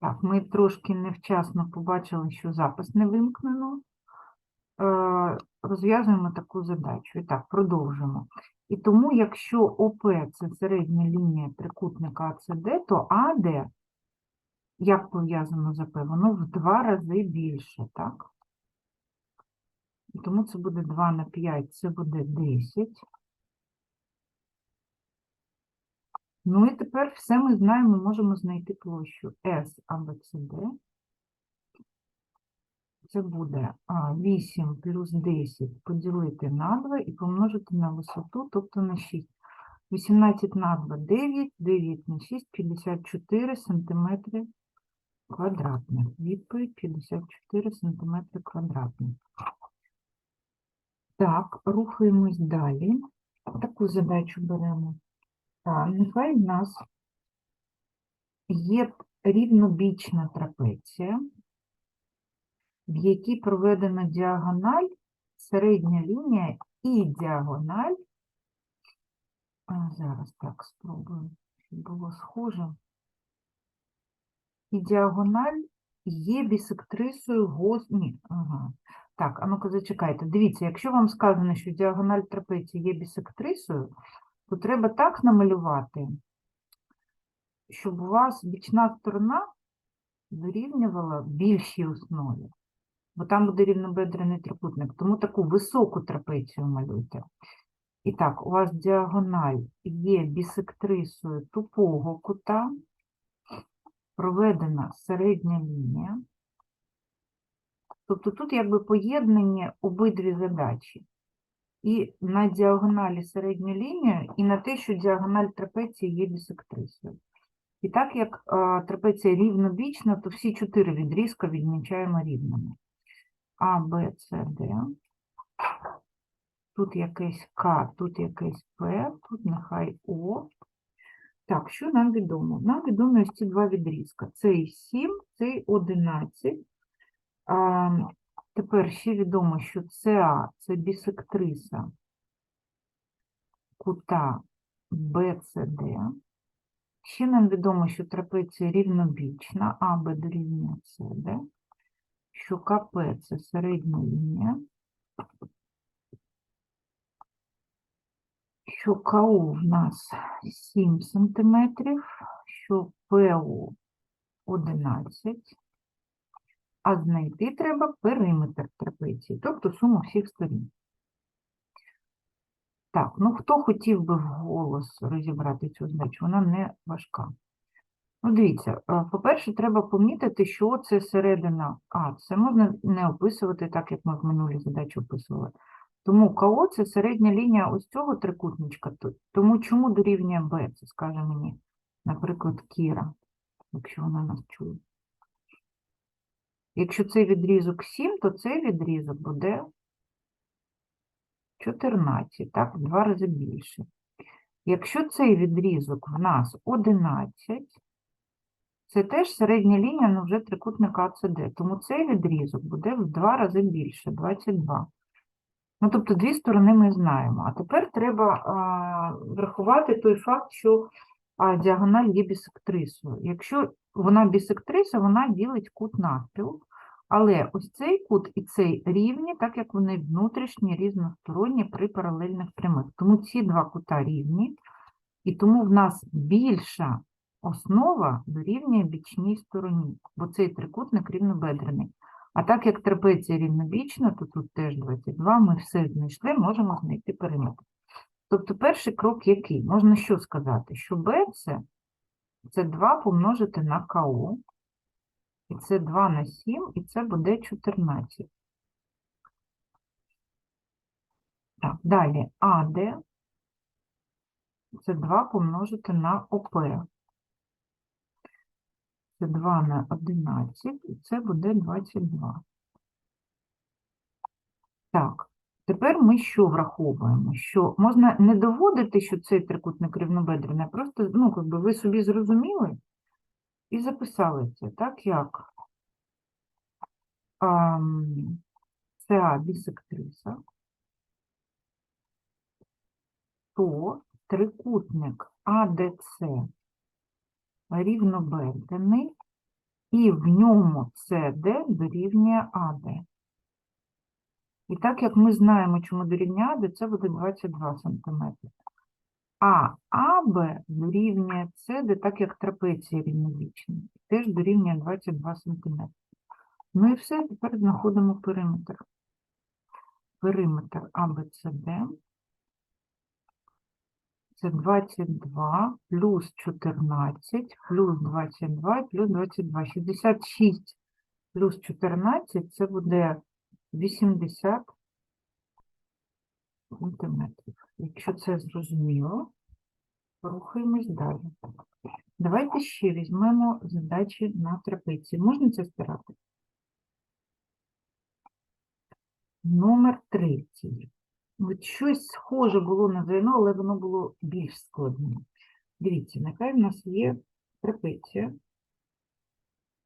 Так, ми трошки невчасно побачили, що запис не вимкнено. Е, Розв'язуємо таку задачу. І так, продовжимо. І тому, якщо ОП це середня лінія трикутника АЦД, то АД, як пов'язано з АП, воно в два рази більше, так? І тому це буде 2 на 5, це буде 10. Ну і тепер все ми знаємо, можемо знайти площу S або CD. Це буде 8 плюс 10 поділити на 2 і помножити на висоту, тобто на 6. 18 на 2 – 9, 9 на 6 – 54 сантиметри квадратних. Відповідь 54 сантиметри квадратних. Так, рухаємось далі. Таку задачу беремо. Нехай в нас є рівнобічна трапеція, в якій проведена діагональ, середня лінія і діагональ. Зараз так спробую, щоб було схоже. І діагональ є бісектрисою гос... Ні, ага. Так, а ну-ка зачекайте. Дивіться, якщо вам сказано, що діагональ трапеції є бісектрисою, то треба так намалювати, щоб у вас бічна сторона дорівнювала більшій основі, бо там буде рівнобедрений трикутник, тому таку високу трапецію малюйте. І так, у вас діагональ є бісектрисою тупого кута, проведена середня лінія. Тобто тут якби поєднані обидві задачі. І на діагоналі середню лінію, і на те, що діагональ трапеції є бісектрисою. І так як трапеція рівнобічна, то всі чотири відрізка відмічаємо рівними. А, Б, С, Д. Тут якесь К, тут якесь П, тут нехай О. Так, що нам відомо? Нам відомо ось ці два відрізка. Цей 7, цей 11. Тепер ще відомо, що СА – це бісектриса кута БЦД. Ще нам відомо, що трапеція рівнобічна, АБ дорівнює СД, що КП – це середня лінія, що КУ в нас 7 см, що ПУ 11 а знайти треба периметр трапеції, тобто суму всіх сторін. Так, ну хто хотів би вголос розібрати цю задачу, вона не важка. Ну, дивіться, е, по-перше, треба помітити, що це середина А. Це можна не описувати так, як ми в минулій задачі описували. Тому КО – це середня лінія ось цього трикутничка. то- Тому чому дорівнює Б? Це скаже мені, наприклад, Кіра, якщо вона нас чує. Якщо це відрізок 7, то цей відрізок буде 14, так, в два рази більше. Якщо цей відрізок в нас 11, це теж середня лінія, але вже трикутник АЦД, тому цей відрізок буде в два рази більше, 22. Ну, тобто дві сторони ми знаємо. А тепер треба а, врахувати той факт, що а, діагональ є бісектрисою. Якщо вона бісектриса, вона ділить кут навпіл, але ось цей кут і цей рівні, так як вони внутрішні, різносторонні при паралельних прямих. Тому ці два кута рівні, і тому в нас більша основа дорівнює бічній стороні, бо цей трикутник рівнобедрений. А так як трапеція рівнобічна, то тут теж 22, ми все знайшли, можемо знайти периметр. Тобто перший крок який? Можна що сказати? Що це, це 2 помножити на КО, і це 2 на 7, і це буде 14. Так, далі АД це 2 помножити на ОП. Це 2 на 11, і це буде 22. Так, тепер ми що враховуємо? Що можна не доводити, що цей трикутник рівнобедрений, просто, ну, якби ви собі зрозуміли і записали це, так як ам, ЦА бісектриса, то трикутник АДЦ рівнобедрений, і в ньому CD дорівнює AD. І так як ми знаємо, чому дорівнює AD, це буде 22 см. А АБ дорівнює CD, так як трапеція рівновічна, теж дорівнює 22 см. Ну і все, тепер знаходимо периметр. Периметр АБЦД це 22 плюс 14 плюс 22 плюс 22. 66 плюс 14 це буде 80 сантиметрів. Якщо це зрозуміло, рухаємось далі. Давайте ще візьмемо задачі на трапеції. Можна це стирати? Номер третій. От щось схоже було на ЗНО, але воно було більш складним. Дивіться, нехай в нас є трапеція.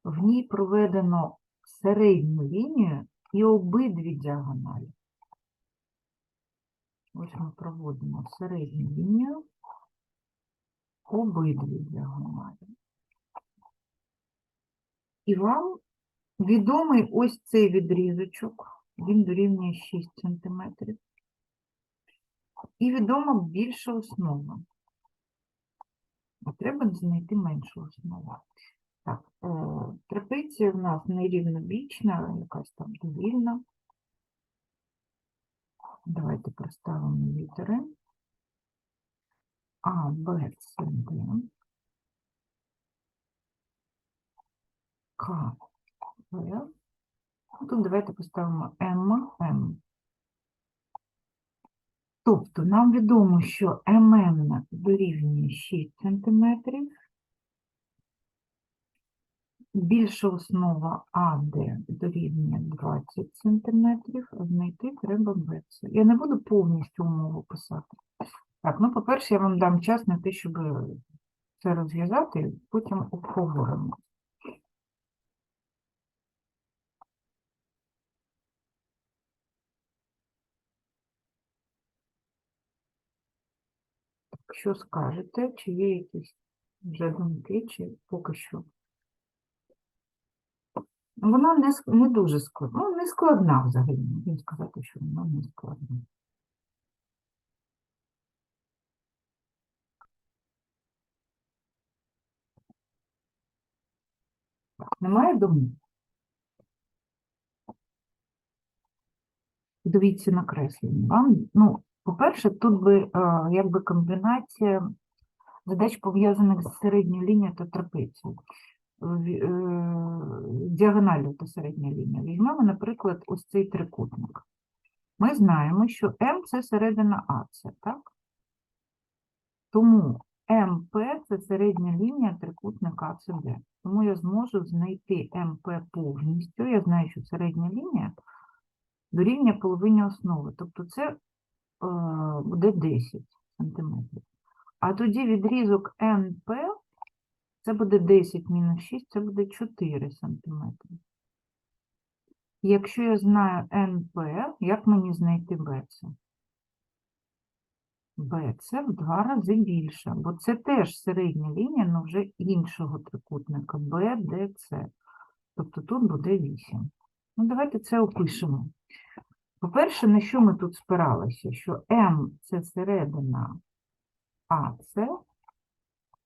В ній проведено середню лінію і обидві діагоналі. Ось ми проводимо середню лінію, обидві діагоналі. І вам відомий ось цей відрізочок, він дорівнює 6 см. І відома більша основа. Треба знайти меншу основу. Так, е, трапеція в нас нерівнобічна, якась там довільна. Давайте проставимо літери. А, Б, С, Д. К, В. Тут давайте поставимо М, М. Тобто нам відомо, що МН дорівнює 6 см, більша основа АД дорівнює 20 см, знайти треба БЦ. Я не буду повністю умову писати. Так, ну, по-перше, я вам дам час на те, щоб це розв'язати, потім обговоримо. Що скажете, чи є якісь вже думки, чи поки що? Вона не, не дуже складна, ну, не складна взагалі, можна сказати, що вона не складна. Немає думок? Дивіться на креслення. Ну, по-перше, тут би е, якби комбінація задач пов'язаних з середньою лінією та трапецією. Е, та середня лінія. Візьмемо, наприклад, ось цей трикутник. Ми знаємо, що М це середина АЦ, так? Тому МП це середня лінія трикутника АЦД. Тому я зможу знайти МП повністю. Я знаю, що середня лінія дорівнює половині основи. Тобто це е, буде 10 см. А тоді відрізок НП це буде 10 мінус 6, це буде 4 см. Якщо я знаю НП, як мені знайти БЦ? БЦ в два рази більше, бо це теж середня лінія, але вже іншого трикутника БДЦ. Тобто тут буде 8. Ну, давайте це опишемо. По-перше, на що ми тут спиралися? Що М – це середина АЦ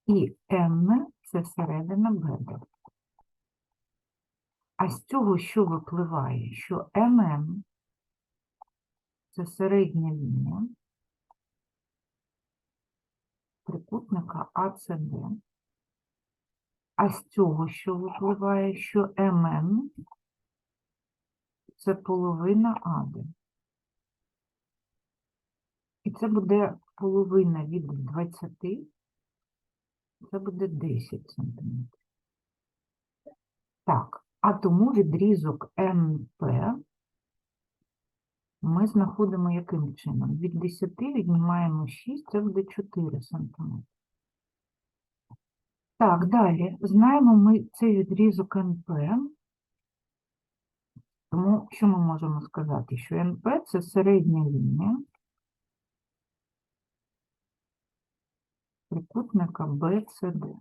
і М – це середина БД. А з цього що випливає? Що ММ – це середня лінія трикутника АЦД. А з цього що випливає? Що МН – це половина АД. І це буде половина від 20, це буде 10 см. Так, а тому відрізок МП ми знаходимо яким чином? Від 10 віднімаємо 6, це буде 4 см. Так, далі. Знаємо ми цей відрізок НП. Тому що ми можемо сказати? Що НП – це середня лінія трикутника BCD.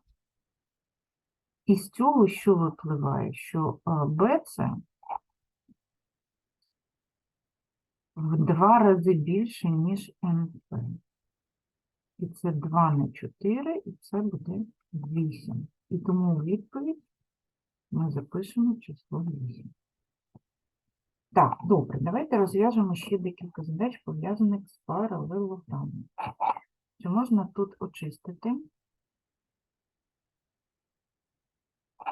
І з цього що випливає? Що БЦ в два рази більше, ніж НП. І це 2 на 4, і це буде 8. І тому у відповідь ми запишемо число 8. Так, добре, давайте розв'яжемо ще декілька задач, пов'язаних з паралелограмом. Чи можна тут очистити?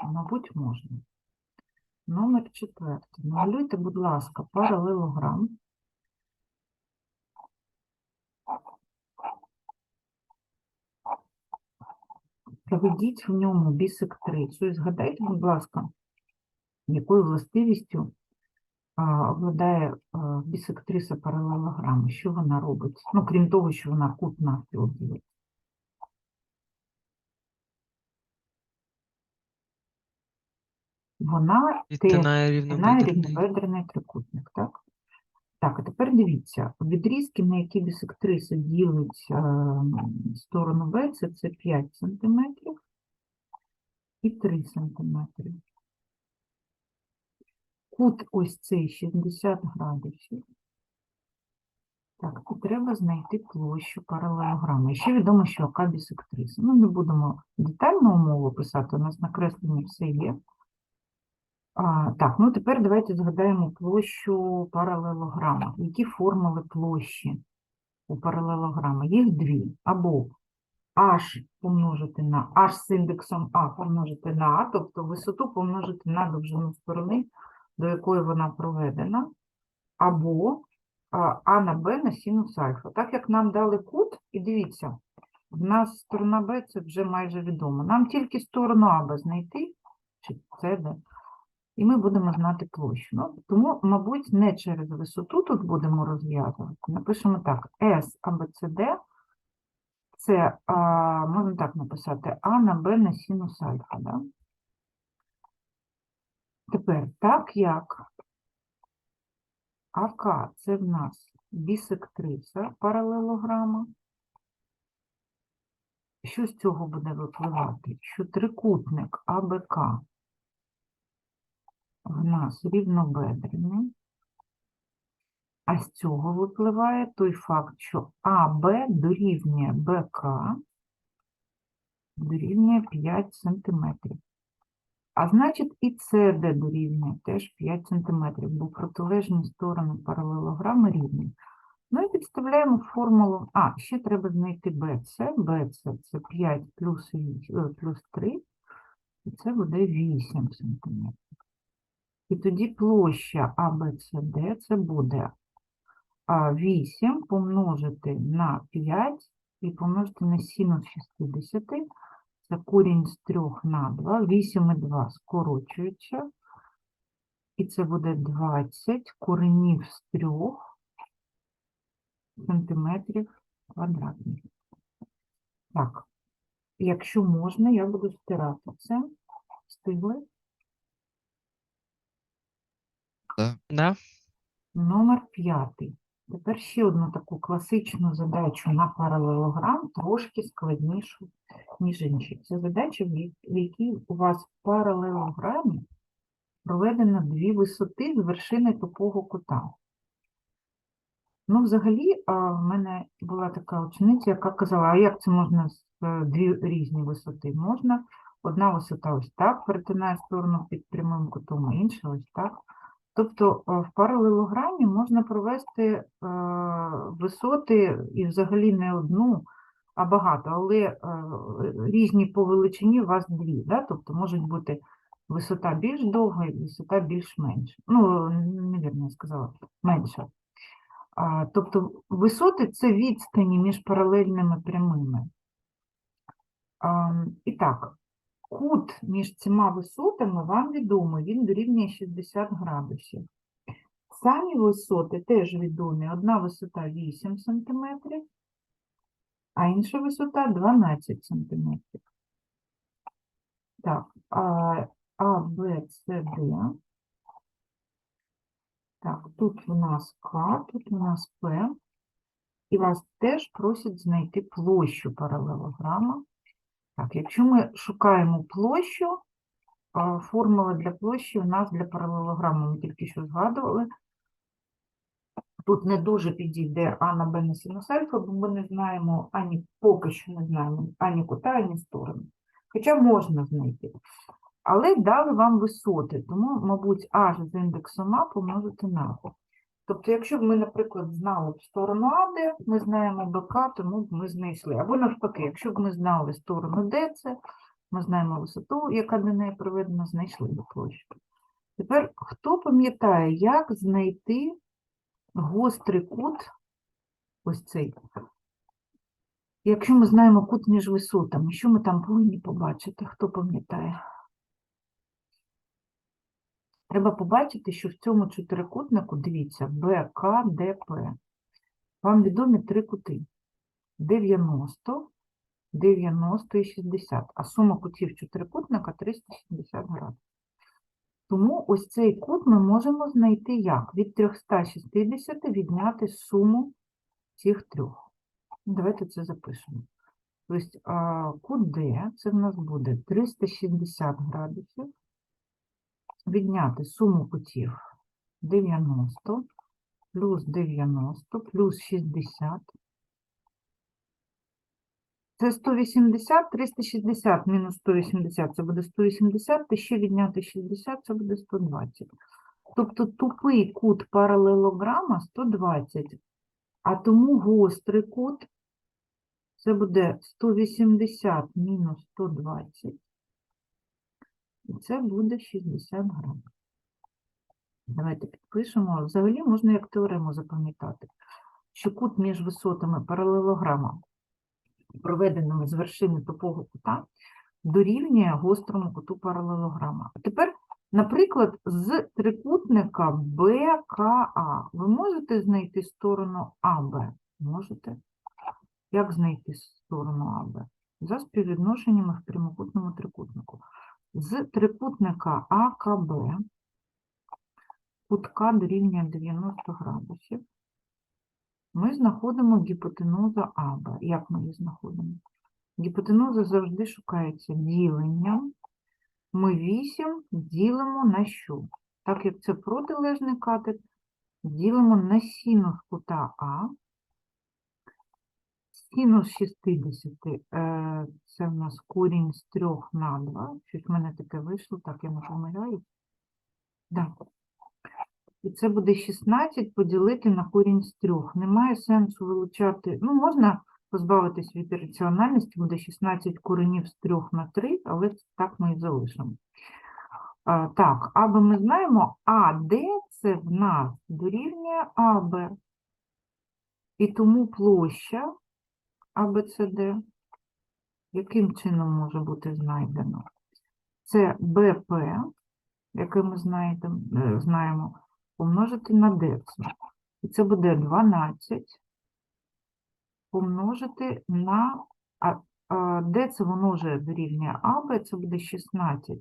Мабуть, можна. Номер четвертий. Намалюйте, будь ласка, паралелограм. Проведіть в ньому бісектрису і згадайте, будь ласка, якою властивістю обладає бісектриса паралелограми, що вона робить, ну, крім того, що вона кут навпіл. Вона Відтинає рівнобедрений трикутник, так? Так, а тепер дивіться, відрізки, на які бісектриса ділить е, сторону це, це 5 см і 3 см. Кут ось цей 60 градусів. Так, і треба знайти площу паралелограми. Ще відомо, що яка бісектриса. Ну, не будемо детальну умову писати, у нас накресленні все є. А, так, ну тепер давайте згадаємо площу паралелограма. Які формули площі у паралелограма? Їх дві. Або h помножити на h з індексом а помножити на а, тобто висоту помножити на довжину сторони, до якої вона проведена, або а, на b на синус альфа. Так як нам дали кут, і дивіться, в нас сторона b це вже майже відомо. Нам тільки сторону АБ знайти, чи CD, і ми будемо знати площу. Ну, тому, мабуть, не через висоту тут будемо розв'язувати. Напишемо так: S ABCD це, а, можна так написати, А на Б на синус альфа. Да? Тепер, так як АК це в нас бісектриса паралелограма, що з цього буде випливати? Що трикутник АБК в нас рівнобедрений. А з цього випливає той факт, що АБ дорівнює БК дорівнює 5 см. А значить і СД дорівнює теж 5 см, бо протилежні сторони паралелограми рівні. Ну і підставляємо формулу. А, ще треба знайти BC. BC це 5 плюс, е, плюс 3, і це буде 8 см. І тоді площа ABCD це буде а, 8 помножити на 5 і помножити на синус 60. Це корінь з 3 на 2. 8 і 2 скорочуються. І це буде 20 коренів з 3 сантиметрів квадратних. Так, якщо можна, я буду стирати це. Встигли? Да? Номер п'ятий. Тепер ще одну таку класичну задачу на паралелограм, трошки складнішу, ніж інші. Це задача, в якій у вас в паралелограмі проведено дві висоти з вершини тупого кута. Ну, взагалі, в мене була така учениця, яка казала, а як це можна з е, дві різні висоти? Можна, одна висота ось так перетинає сторону під прямим кутом, а інша ось так. Тобто е, в паралелограмі можна провести е, висоти і взагалі не одну, а багато, але е, різні по величині у вас дві. Да? Тобто можуть бути висота більш довга і висота більш менша. Ну, невірно я сказала, менша. Тобто висоти це відстані між паралельними прямими. І так, кут між цими висотами вам відомий, він дорівнює 60 градусів. Самі висоти теж відомі. Одна висота 8 см, а інша висота 12 см. Так, а, а Б, С, Д. Так, тут у нас К, тут у нас П. І вас теж просять знайти площу паралелограма. Так, якщо ми шукаємо площу, формула для площі у нас для паралелограму, ми тільки що згадували. Тут не дуже підійде А на Б на синус альфа, бо ми не знаємо ані поки що не знаємо ані кута, ані сторону. Хоча можна знайти. Але дали вам висоти, тому, мабуть, аж з індексом А помножити на А. Тобто, якщо б ми, наприклад, знали б сторону АД, ми знаємо БК, тому б ми знайшли. Або навпаки, якщо б ми знали сторону ДЦ, ми знаємо висоту, яка до неї приведена, знайшли б площу. Тепер, хто пам'ятає, як знайти гострий кут, ось цей, якщо ми знаємо кут між висотами, що ми там повинні побачити? Хто пам'ятає? Треба побачити, що в цьому чотирикутнику, дивіться, БК, ДП. Вам відомі три кути. 90, 90 і 60. А сума кутів чотирикутника 360 градусів. Тому ось цей кут ми можемо знайти як? Від 360 відняти суму цих трьох. Давайте це запишемо. Тобто кут D, це в нас буде 360 градусів відняти суму кутів 90 плюс 90 плюс 60. Це 180, 360 мінус 180 це буде 180, та ще відняти 60 це буде 120. Тобто тупий кут паралелограма 120, а тому гострий кут це буде 180 мінус 120. І це буде 60 грам. Давайте підпишемо. Взагалі можна як теорему запам'ятати, що кут між висотами паралелограма, проведеними з вершини тупого кута, дорівнює гострому куту паралелограма. А тепер, наприклад, з трикутника БКА ви можете знайти сторону АБ? Можете. Як знайти сторону АБ? За співвідношеннями в прямокутному трикутнику. З трикутника АКБ кутка дорівнює 90 градусів. Ми знаходимо гіпотенузу АБ. Як ми її знаходимо? Гіпотенуза завжди шукається діленням. Ми 8 ділимо на що? Так як це протилежний катет, ділимо на синус кута А. Синус 60 е, це в нас корінь з 3 на 2. Щось в мене таке вийшло, так я не помиляюсь. Да. І це буде 16 поділити на корінь з 3. Немає сенсу вилучати. Ну, можна позбавитись від раціональності, буде 16 коренів з 3 на 3, але так ми і залишимо. А, так, АБ ми знаємо, АД це в нас дорівнює АБ. І тому площа АБЦД яким чином може бути знайдено? Це БП, яке ми е, знаємо, помножити на ДЦ. І це буде 12 помножити на а, ДЦ воно вже дорівнює АБ, це буде 16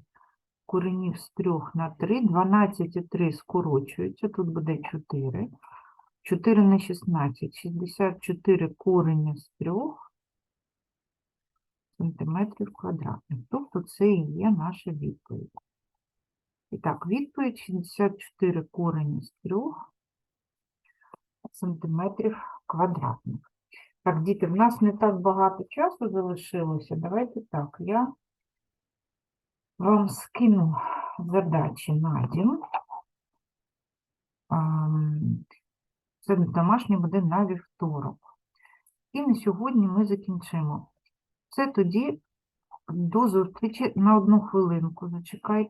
коренів з 3 на 3, 12 і 3 скорочуються, тут буде 4. 4 на 16, 64 корені з 3 сантиметрів квадратних. Тобто це і є наша відповідь. І так, відповідь 64 корені з 3 сантиметрів квадратних. Так, діти, в нас не так багато часу залишилося. Давайте так, я вам скину задачі на дім. Це домашній буде на вівторок. І на сьогодні ми закінчимо. Це тоді до зустрічі на одну хвилинку. Зачекайте.